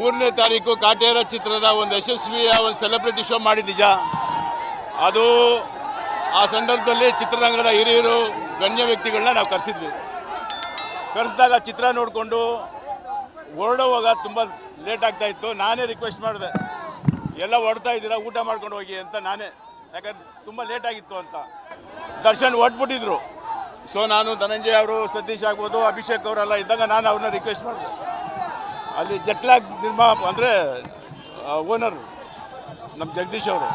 ಮೂರನೇ ತಾರೀಕು ಕಾಟೇರ ಚಿತ್ರದ ಒಂದು ಯಶಸ್ವಿಯ ಒಂದು ಸೆಲೆಬ್ರಿಟಿ ಶೋ ಮಾಡಿ ನಿಜ. ಅದು ಆ ಸಂದರ್ಭದಲ್ಲಿ ಚಿತ್ರರಂಗದ ಹಿರಿಯರು, ಗಣ್ಯ ವ್ಯಕ್ತಿಗಳನ್ನ ನಾವು ಕರೆಸಿದ್ವಿ. ಕರೆಸಿದಾಗ ಚಿತ್ರ ನೋಡಿಕೊಂಡು ಹೊರಡುವಾಗ ತುಂಬ ಲೇಟ್ ಆಗ್ತಾ ಇತ್ತು. ನಾನೇ ರಿಕ್ವೆಸ್ಟ್ ಮಾಡಿದೆ, ಎಲ್ಲ ಹೊಡ್ತಾ ಇದ್ದೀರಾ? ಊಟ ಮಾಡ್ಕೊಂಡು ಹೋಗಿ ಅಂತ ನಾನೇ. ಯಾಕಂದ್ರೆ ತುಂಬ ಲೇಟ್ ಆಗಿತ್ತು ಅಂತ. ದರ್ಶನ್ ಹೊಟ್ಬಿಟ್ಟಿದ್ರು ಸೊ ನಾನು ಧನಂಜಯ ಅವರು, ಸತೀಶ್ ಆಗ್ಬೋದು, ಅಭಿಷೇಕ್ ಅವರೆಲ್ಲ ಇದ್ದಾಗ ನಾನು ಅವ್ರನ್ನ ರಿಕ್ವೆಸ್ಟ್ ಮಾಡಿದೆ. ಅಲ್ಲಿ ಜಟ್ಲಾಗ್ ನಿರ್ಮಾಪ ಅಂದರೆ ಓನರ್ ನಮ್ಮ ಜಗದೀಶ್ ಅವರು.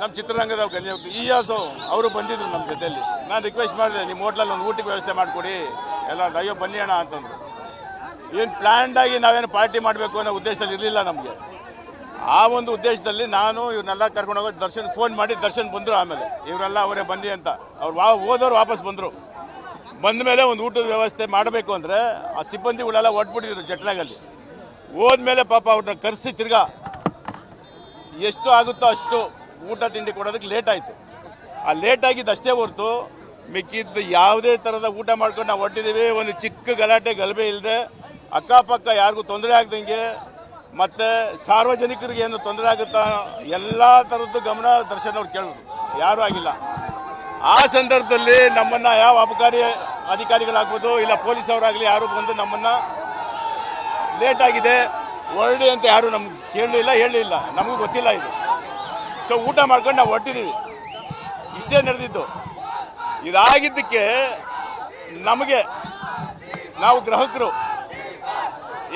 ನಮ್ಮ ಚಿತ್ರರಂಗದ ಗಣ್ಯ ಆಸು ಅವರು ಬಂದಿದ್ರು ನಮ್ಮ ಜೊತೆಯಲ್ಲಿ ನಾನು ರಿಕ್ವೆಸ್ಟ್ ಮಾಡಿದೆ ನಿಮ್ಮ ಹೋಟ್ಲಲ್ಲಿ ಒಂದು ಊಟಕ್ಕೆ ವ್ಯವಸ್ಥೆ ಮಾಡಿಕೊಡಿ. ಎಲ್ಲ ಅಯ್ಯೋ, ಬನ್ನಿ ಅಣ್ಣ ಅಂತಂದರು. ಏನು ಪ್ಲ್ಯಾಂಡಾಗಿ ನಾವೇನು ಪಾರ್ಟಿ ಮಾಡಬೇಕು ಅನ್ನೋ ಉದ್ದೇಶದಲ್ಲಿ ಇರಲಿಲ್ಲ ನಮಗೆ. ಆ ಒಂದು ಉದ್ದೇಶದಲ್ಲಿ ನಾನು ಇವ್ರನ್ನೆಲ್ಲ ಕರ್ಕೊಂಡು ಹೋಗೋದು, ದರ್ಶನ್ ಫೋನ್ ಮಾಡಿ ದರ್ಶನ್ ಬಂದರು ಆಮೇಲೆ. ಇವರೆಲ್ಲ ಅವರೇ ಬನ್ನಿ ಅಂತ. ಅವ್ರು ವಾ, ಹೋದವ್ರು ವಾಪಸ್ ಬಂದರು. ಬಂದ ಮೇಲೆ ಒಂದು ಊಟದ ವ್ಯವಸ್ಥೆ ಮಾಡಬೇಕು ಅಂದರೆ ಆ ಸಿಬ್ಬಂದಿಗಳೆಲ್ಲ ಒಟ್ಬಿಟ್ಟಿದ್ರು ಜಟ್ಲಾಗಲ್ಲಿ. ಹೋದ್ಮೇಲೆ ಪಾಪ ಅವ್ರನ್ನ ಕರೆಸಿ ತಿರ್ಗಾ ಎಷ್ಟು ಆಗುತ್ತೋ ಅಷ್ಟು ಊಟ ತಿಂಡಿ ಕೊಡೋದಕ್ಕೆ ಲೇಟ್ ಆಯಿತು. ಆ ಲೇಟ್ ಆಗಿದ್ದು ಅಷ್ಟೇ ಹೊರತು ಮಿಕ್ಕಿದ್ದು ಯಾವುದೇ ಥರದ ಊಟ ಮಾಡ್ಕೊಂಡು ನಾವು ಹೊಟ್ಟಿದ್ದೀವಿ ಒಂದು ಚಿಕ್ಕ ಗಲಾಟೆ, ಗಲಭೆ ಇಲ್ಲದೆ ಅಕ್ಕಪಕ್ಕ ಯಾರಿಗೂ ತೊಂದರೆ ಆಗ್ದಂಗೆ ಮತ್ತು ಸಾರ್ವಜನಿಕರಿಗೆ ಏನು ತೊಂದರೆ ಆಗುತ್ತಾ ಎಲ್ಲ ಥರದ್ದು ಗಮನ ದರ್ಶನ ಅವ್ರು ಕೇಳಿದ್ರು ಯಾರೂ ಆಗಿಲ್ಲ. ಆ ಸಂದರ್ಭದಲ್ಲಿ ನಮ್ಮನ್ನು ಯಾವ ಅಬಕಾರಿ ಅಧಿಕಾರಿಗಳಾಗ್ಬೋದು ಇಲ್ಲ ಪೊಲೀಸ್ ಅವರಾಗಲಿ ಯಾರು ಬಂದು ನಮ್ಮನ್ನು ಲೇಟ್ ಆಗಿದೆ. ಹೊರಡಿ ಅಂತ ಯಾರು ನಮ್ಗೆ ಕೇಳಲಿಲ್ಲ, ಹೇಳಲಿಲ್ಲ. ನಮಗೂ ಗೊತ್ತಿಲ್ಲ ಇದು. ಸೊ ಊಟ ಮಾಡ್ಕೊಂಡು ನಾವು ಹೊರಟಿದ್ದೀವಿ ಇಷ್ಟೇ ನಡೆದಿದ್ದು. ಇದಾಗಿದ್ದಕ್ಕೆ ನಮಗೆ ನಾವು ಗ್ರಾಹಕರು,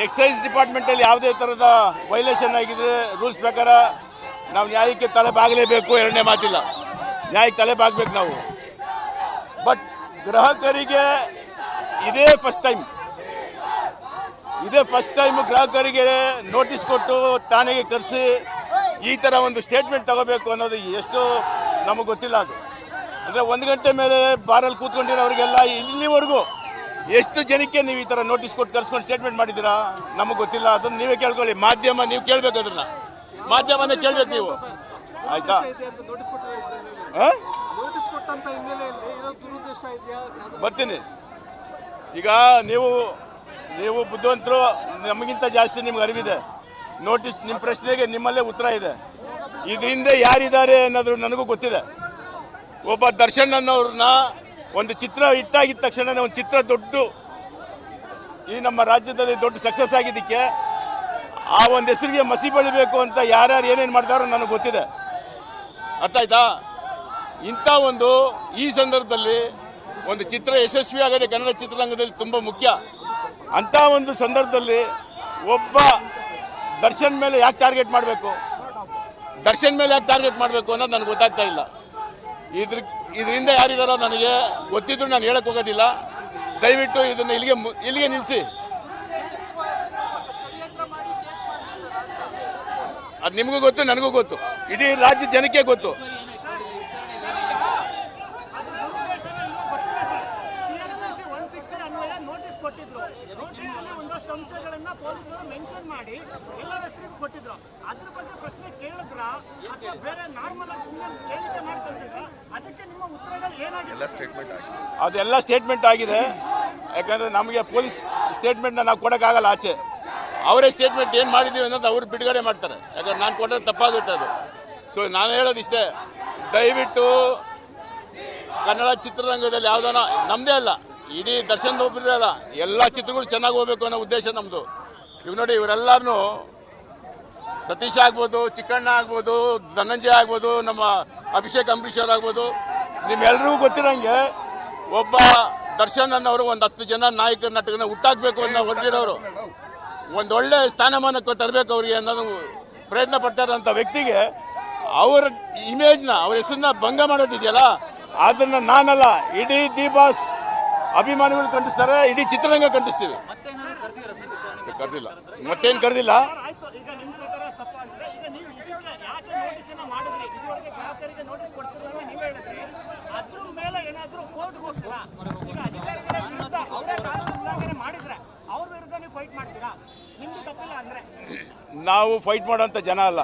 ಎಕ್ಸೈಸ್ ಡಿಪಾರ್ಟ್ಮೆಂಟಲ್ಲಿ ಯಾವುದೇ ಥರದ ವೈಲೇಷನ್ ಆಗಿದ್ರೆ ರೂಲ್ಸ್ ಪ್ರಕಾರ ನಾವು ನ್ಯಾಯಕ್ಕೆ ತಲೆ ಬಾಗಲೇಬೇಕು, ಎರಡನೇ ಮಾತಿಲ್ಲ. ನ್ಯಾಯಕ್ಕೆ ತಲೆ ಬಾಗಬೇಕು ನಾವು. ಬಟ್ ಗ್ರಾಹಕರಿಗೆ ಇದೇ ಫಸ್ಟ್ ಟೈಮ್ ಇದೇ ಫಸ್ಟ್ ಟೈಮ್ ಗ್ರಾಹಕರಿಗೆ ನೋಟಿಸ್ ಕೊಟ್ಟು ಠಾಣೆಗೆ ಕರೆಸಿ ಈ ಥರ ಒಂದು ಸ್ಟೇಟ್ಮೆಂಟ್ ತಗೋಬೇಕು ಅನ್ನೋದು ಎಷ್ಟು ನಮಗೆ ಗೊತ್ತಿಲ್ಲ ಅದು. ಅಂದರೆ ಒಂದು ಗಂಟೆ ಮೇಲೆ ಬಾರಲ್ಲಿ ಕೂತ್ಕೊಂಡಿರೋರಿಗೆಲ್ಲ ಇಲ್ಲಿವರೆಗೂ ಎಷ್ಟು ಜನಕ್ಕೆ ನೀವು ಈ ಥರ ನೋಟಿಸ್ ಕೊಟ್ಟು ಕರ್ಸ್ಕೊಂಡು ಸ್ಟೇಟ್ಮೆಂಟ್ ಮಾಡಿದ್ದೀರಾ? ನಮಗೆ ಗೊತ್ತಿಲ್ಲ. ಅದನ್ನು ನೀವೇ ಕೇಳ್ಕೊಳ್ಳಿ. ಮಾಧ್ಯಮ ನೀವು ಕೇಳಬೇಕು ಅದನ್ನ. ಮಾಧ್ಯಮನೇ ಕೇಳ್ಬೇಕು ನೀವು. ಆಯ್ತಾ? ಬರ್ತೀನಿ. ಈಗ ನೀವು ನೀವು ಬುದ್ಧಿವಂತರು, ನಮಗಿಂತ ಜಾಸ್ತಿ ನಿಮ್ಗೆ ಅರಿವಿದೆ. ನೋಟಿಸ್ ನಿಮ್ಮ ಪ್ರಶ್ನೆಗೆ ನಿಮ್ಮಲ್ಲೇ ಉತ್ತರ ಇದೆ. ಇದರಿಂದ ಯಾರಿದ್ದಾರೆ ಅನ್ನೋದು ನನಗೂ ಗೊತ್ತಿದೆ. ಒಬ್ಬ ದರ್ಶನ್ ಅನ್ನೋರನ್ನ ಒಂದು ಚಿತ್ರ ಇಟ್ಟಾಗಿದ್ದ ತಕ್ಷಣ ಒಂದು ಚಿತ್ರ ದೊಡ್ಡ, ಈ ನಮ್ಮ ರಾಜ್ಯದಲ್ಲಿ ದೊಡ್ಡ ಸಕ್ಸಸ್ ಆಗಿದ್ದಕ್ಕೆ ಆ ಒಂದು ಹೆಸರಿಗೆ ಮಸಿ ಬಳಿಬೇಕು ಅಂತ ಯಾರ್ಯಾರು ಏನೇನು ಮಾಡ್ತಾರೋ ನನಗೆ ಗೊತ್ತಿದೆ. ಅರ್ಥ ಆಯ್ತಾ ಇಂಥ ಒಂದು ಈ ಸಂದರ್ಭದಲ್ಲಿ ಒಂದು ಚಿತ್ರ ಯಶಸ್ವಿ ಆಗದೆ ಕನ್ನಡ ಚಿತ್ರರಂಗದಲ್ಲಿ ತುಂಬ ಮುಖ್ಯ. ಅಂಥ ಒಂದು ಸಂದರ್ಭದಲ್ಲಿ ಒಬ್ಬ ದರ್ಶನ್ ಮೇಲೆ ಯಾಕೆ ಟಾರ್ಗೆಟ್ ಮಾಡಬೇಕು? ದರ್ಶನ್ ಮೇಲೆ ಯಾಕೆ ಟಾರ್ಗೆಟ್ ಮಾಡಬೇಕು ಅನ್ನೋದು ನನಗೆ ಗೊತ್ತಾಗ್ತಾ ಇಲ್ಲ. ಇದ್ರ ಇದರಿಂದ ಯಾರಿದಾರೋ ನನಗೆ ಗೊತ್ತಿದ್ರು ನಾನು ಹೇಳಕ್ ಹೋಗೋದಿಲ್ಲ. ದಯವಿಟ್ಟು ಇದನ್ನು ಇಲ್ಲಿಗೆ ಇಲ್ಲಿಗೆ ನಿಲ್ಲಿಸಿ ಅದು ನಿಮಗೂ ಗೊತ್ತು, ನನಗೂ ಗೊತ್ತು. ಇಡೀ ರಾಜ್ಯ ಜನಕ್ಕೆ ಗೊತ್ತು. ಮೆನ್ಷನ್ ಮಾಡಿ ಎಲ್ಲರ ಹೆಸರಿಗೂ ಕೊಟ್ಟಿದ್ರು. ಅದ್ರ ಬಗ್ಗೆ ಪ್ರಶ್ನೆ ಕೇಳಿದ್ರ? ಅಥವಾ ಬೇರೆ ನಾರ್ಮಲ್ ಆಗಿ ಸುಮ್ಮನೆ ಹೇಳಿಕೆ ಮಾಡ್ತಾರೆ ಅದಕ್ಕೆ ನಿಮ್ಮ ಉತ್ತರಗಳು ಏನಾಗಿದೆ? ಅದೆಲ್ಲ ಸ್ಟೇಟ್ಮೆಂಟ್ ಆಗಿದೆ. ಯಾಕಂದ್ರೆ ನಮಗೆ ಪೊಲೀಸ್ ಸ್ಟೇಟ್ಮೆಂಟ್ನ ನಾವು ಕೊಡೋಕ್ಕಾಗಲ್ಲ ಆಚೆ. ಅವರೇ ಸ್ಟೇಟ್ಮೆಂಟ್ ಏನು ಮಾಡಿದ್ದೀವಿ ಅನ್ನೋದು ಅವ್ರು ಬಿಡುಗಡೆ ಮಾಡ್ತಾರೆ. ಯಾಕಂದ್ರೆ ನಾನು ಕೊಟ್ಟರೆ ತಪ್ಪಾಗುತ್ತೆ ಅದು. ಸೊ ನಾನು ಹೇಳೋದು ಇಷ್ಟೇ ದಯವಿಟ್ಟು ಕನ್ನಡ ಚಿತ್ರರಂಗದಲ್ಲಿ ಯಾವುದಾನ ನಮ್ಮದೇ ಅಲ್ಲ. ಇಡೀ ದರ್ಶನ್ ಒಬ್ಬರದೇ ಅಲ್ಲ. ಎಲ್ಲ ಚಿತ್ರಗಳು ಚೆನ್ನಾಗಿ ಹೋಗ್ಬೇಕು ಅನ್ನೋ ಉದ್ದೇಶ ನಮ್ಮದು ಇವ್ ನೋಡಿ ಇವರೆಲ್ಲರೂ ಸತೀಶ್ ಆಗ್ಬೋದು, ಚಿಕ್ಕಣ್ಣ ಆಗ್ಬೋದು, ಧನಂಜಯ ಆಗ್ಬೋದು, ನಮ್ಮ ಅಭಿಷೇಕ್ ಅಂಬರೀಶ್ ಆಗ್ಬೋದು. ನಿಮ್ಮೆಲ್ಲರಿಗೂ ಗೊತ್ತಿರಂಗೆ ಒಬ್ಬ ದರ್ಶನ್ ಅನ್ನೋರು ಒಂದು ಹತ್ತು ಜನ ನಾಯಕ ನಟಕನ ಹುಟ್ಟಾಕ್ಬೇಕು ಅನ್ನೋ ಹೊರಟಿರೋರು ಒಂದೊಳ್ಳೆ ಸ್ಥಾನಮಾನಕ್ಕೆ ತರಬೇಕು ಅವ್ರಿಗೆ ಅನ್ನೋದು ಪ್ರಯತ್ನ ಪಡ್ತಾರಂಥ ವ್ಯಕ್ತಿಗೆ ಅವರ ಇಮೇಜ್ನ, ಅವ್ರ ಹೆಸರನ್ನ ಭಂಗ ಮಾಡೋದಿದೆಯಲ್ಲ, ಅದನ್ನ ನಾನಲ್ಲ, ಇಡೀ ದೀಪಾಸ್ ಅಭಿಮಾನಿಗಳು ಕಂಡಿಸ್ತಾರೆ ಇಡೀ ಚಿತ್ರರಂಗ ಖಂಡಿಸ್ತೀವಿ. ಕರೆದಿಲ್ಲ. ಮತ್ತೇನು ಕರೆದಿಲ್ಲ? ನೀವು ಫೈಟ್ ಮಾಡೋಂಥ ಜನ ಅಲ್ಲ.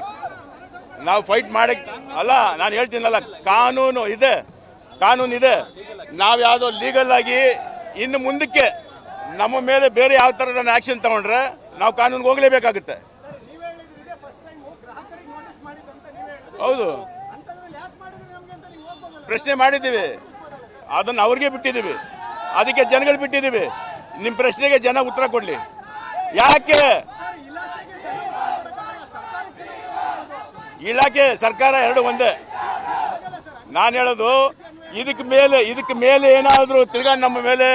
ನಾವು ಫೈಟ್ ಮಾಡಿ ಅಲ್ಲ, ನಾನು ಹೇಳ್ತೀನಲ್ಲ, ಕಾನೂನು ಇದೆ. ಕಾನೂನು ಇದೆ. ನಾವು ಯಾವುದೋ ಲೀಗಲ್ ಆಗಿ ಇನ್ನು ಮುಂದಕ್ಕೆ ನಮ್ಮ ಮೇಲೆ ಬೇರೆ ಯಾವ ಥರದ ಆಕ್ಷನ್ ತಗೊಂಡ್ರೆ ನಾವು ಕಾನೂನಿಗೆ ಹೋಗಲೇಬೇಕಾಗುತ್ತೆ. ಹೌದು. ಪ್ರಶ್ನೆ ಮಾಡಿದ್ದೀವಿ. ಅದನ್ನ ಅವ್ರಿಗೆ ಬಿಟ್ಟಿದ್ದೀವಿ. ಅದಕ್ಕೆ ಜನಗಳು ಬಿಟ್ಟಿದ್ದೀವಿ. ನಿಮ್ಮ ಪ್ರಶ್ನೆಗೆ ಜನ ಉತ್ತರ ಕೊಡಲಿ. ಯಾಕೆ? ಇಲಾಖೆ ಸರ್ಕಾರ ಎರಡು ಒಂದೇ. ನಾನು ಹೇಳೋದು ಇದಕ್ಕೆ ಮೇಲೆ ಇದಕ್ಕೆ ಮೇಲೆ ಏನಾದರೂ ತಿರ್ಗಾ ನಮ್ಮ ಮೇಲೆ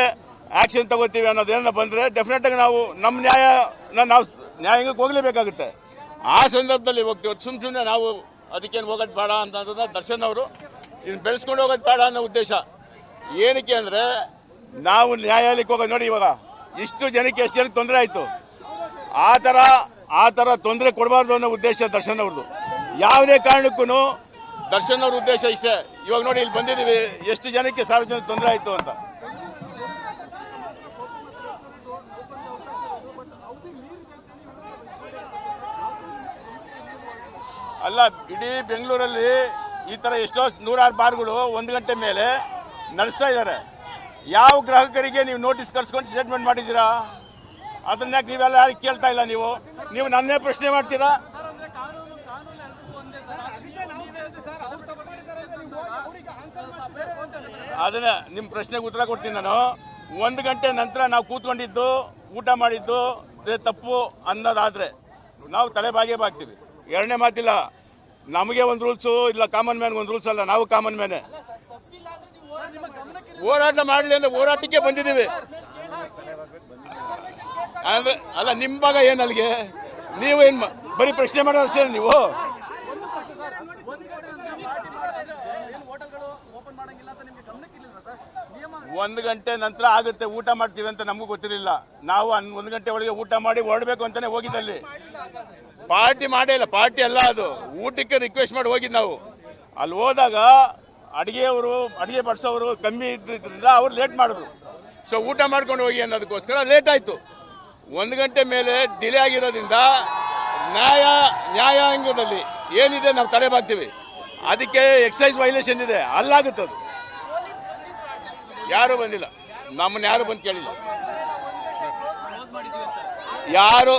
ಆ್ಯಕ್ಷನ್ ತಗೋತೀವಿ ಅನ್ನೋದೇನ ಬಂದರೆ ಡೆಫಿನೆಟಾಗಿ ನಾವು ನಮ್ಮ ನ್ಯಾಯ ನಾವು ನ್ಯಾಯಾಂಗಕ್ಕೆ ಹೋಗಲೇಬೇಕಾಗುತ್ತೆ. ಆ ಸಂದರ್ಭದಲ್ಲಿ ಹೋಗ್ತೀವಿ. ಸುಮ್ಮ ಸುಮ್ಮನೆ ನಾವು ಅದಕ್ಕೇನು ಹೋಗೋದು ಬೇಡ ಅಂತಂದ್ರೆ ದರ್ಶನ್ ಅವರು ಇದನ್ನು ಬೆಳೆಸ್ಕೊಂಡು ಹೋಗೋದು ಬೇಡ ಅನ್ನೋ ಉದ್ದೇಶ. ಏನಕ್ಕೆ ಅಂದರೆ ನಾವು ನ್ಯಾಯಾಲಯಕ್ಕೆ ಹೋಗೋದು ನೋಡಿ ಇವಾಗ ಇಷ್ಟು ಜನಕ್ಕೆ ಎಷ್ಟು ಜನಕ್ಕೆ ತೊಂದರೆ ಆಯಿತು? ಆ ಥರ ಆ ಥರ ತೊಂದರೆ ಕೊಡಬಾರ್ದು ಅನ್ನೋ ಉದ್ದೇಶ ದರ್ಶನ್ ಅವ್ರದ್ದು ಯಾವುದೇ ಕಾರಣಕ್ಕೂ ದರ್ಶನ್ ಅವ್ರ ಉದ್ದೇಶ ಇಷ್ಟೇ. ಇವಾಗ ನೋಡಿ ಇಲ್ಲಿ ಬಂದಿದ್ದೀವಿ. ಎಷ್ಟು ಜನಕ್ಕೆ ಸಾರ್ವಜನಿಕ ತೊಂದರೆ ಆಯಿತು ಅಂತ. ಅಲ್ಲ, ಇಡೀ ಬೆಂಗಳೂರಲ್ಲಿ ಈ ಥರ ಎಷ್ಟೋ ನೂರಾರು ಬಾರ್ಗಳು ಒಂದು ಗಂಟೆ ಮೇಲೆ ನಡೆಸ್ತಾ ಇದ್ದಾರೆ. ಯಾವ ಗ್ರಾಹಕರಿಗೆ ನೀವು ನೋಟಿಸ್ ಕರ್ಸ್ಕೊಂಡು ಸ್ಟೇಟ್ಮೆಂಟ್ ಮಾಡಿದ್ದೀರಾ? ಅದನ್ನ ಯಾಕೆ ನೀವೆಲ್ಲ ಯಾರಿಗೆ ಕೇಳ್ತಾ ಇಲ್ಲ ನೀವು? ನೀವು ನನ್ನೇ ಪ್ರಶ್ನೆ ಮಾಡ್ತೀರಾ? ಅದನ್ನ ನಿಮ್ಮ ಪ್ರಶ್ನೆಗೆ ಉತ್ತರ ಕೊಡ್ತೀನಿ ನಾನು. ಒಂದು ಗಂಟೆ ನಂತರ ನಾವು ಕೂತ್ಕೊಂಡಿದ್ದು, ಊಟ ಮಾಡಿದ್ದು ತಪ್ಪು ಅನ್ನೋದಾದರೆ ನಾವು ತಲೆ ಬಾಗೇ ಬಾಗ್ತೀವಿ. ಎರಡನೇ ಮಾತಿಲ್ಲ ನಮಗೆ ಒಂದು ರೂಲ್ಸು ಇಲ್ಲ ಕಾಮನ್ ಮ್ಯಾನ್ ಒಂದು ರೂಲ್ಸ್ ಅಲ್ಲ ನಾವು ಕಾಮನ್ ಮ್ಯಾನೆ ಹೋರಾಟ ಮಾಡಲಿ ಅಂದ್ರೆ ಹೋರಾಟಕ್ಕೆ ಬಂದಿದ್ದೀವಿ. ಅಂದ್ರೆ ಅಲ್ಲ ನಿಮ್ಮ ಭಾಗ ಏನು ಅಲ್ಲಿಗೆ? ನೀವು ಏನು ಬರೀ ಪ್ರಶ್ನೆ ಮಾಡೋದು ಅಷ್ಟೇ ನೀವು? ಒಂದು ಗಂಟೆ ನಂತರ ಆಗುತ್ತೆ, ಊಟ ಮಾಡ್ತೀವಿ ಅಂತ ನಮಗೂ ಗೊತ್ತಿರಲಿಲ್ಲ. ನಾವು ಒಂದು ಗಂಟೆ ಒಳಗೆ ಊಟ ಮಾಡಿ ಹೊರಡಬೇಕು ಅಂತಾನೆ ಹೋಗಿದ್ದಲ್ಲಿ ಪಾರ್ಟಿ ಮಾಡೇ ಇಲ್ಲ, ಪಾರ್ಟಿ ಅಲ್ಲ ಅದು. ಊಟಕ್ಕೆ ರಿಕ್ವೆಸ್ಟ್ ಮಾಡಿ ಹೋಗಿದ್ದು ನಾವು. ಅಲ್ಲಿ ಹೋದಾಗ ಅಡುಗೆಯವರು, ಅಡುಗೆ ಬಡಿಸೋರು ಕಮ್ಮಿ ಇದ್ದಿದ್ದರಿಂದ ಅವ್ರು ಲೇಟ್ ಮಾಡಿದ್ರು. ಸೊ ಊಟ ಮಾಡ್ಕೊಂಡು ಹೋಗಿ ಅನ್ನೋದಕ್ಕೋಸ್ಕರ ಲೇಟ್ ಆಯಿತು. ಒಂದು ಗಂಟೆ ಮೇಲೆ ಡಿಲೇ ಆಗಿರೋದ್ರಿಂದ ನ್ಯಾಯ, ನ್ಯಾಯಾಂಗದಲ್ಲಿ ಏನಿದೆ ನಾವು ತಲೆ ಬಾಗ್ತೀವಿ. ಅದಕ್ಕೆ ಎಕ್ಸೈಸ್ ವೈಲೇಷನ್ ಇದೆ. ಅಲ್ಲಾಗುತ್ತದು ಯಾರು ಬಂದಿಲ್ಲ. ನಮ್ಮನ್ನ ಯಾರು ಬಂದು ಕೇಳಿಲ್ಲ. ಯಾರು,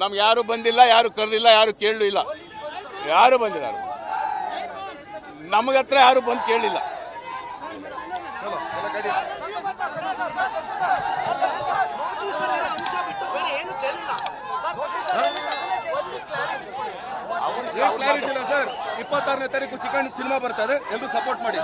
ನಮ್ಗೆ ಯಾರು ಬಂದಿಲ್ಲ, ಯಾರು ಕರೆದಿಲ್ಲ, ಯಾರು ಕೇಳಲು ಇಲ್ಲ. ಯಾರು ಬಂದಿಲ್ಲ ಯಾರು? ನಮಗೆ ಹತ್ರ ಯಾರು ಬಂದು ಕೇಳಿಲ್ಲ ಅಂಶ ಬಿಟ್ಟು ಬೇರೆ ಏನು ಕೇಳಿಲ್ಲ ಏನ್ ಕ್ಲಾರಿಟಿ ಇಲ್ಲ ಸರ್ ಇಪ್ಪತ್ತಾರನೇ ತಾರೀಕು ಚಿಕ್ಕಣ್ಣ ಸಿನಿಮಾ ಬರ್ತದೆ. ಎಲ್ಲರೂ ಸಪೋರ್ಟ್ ಮಾಡಿ.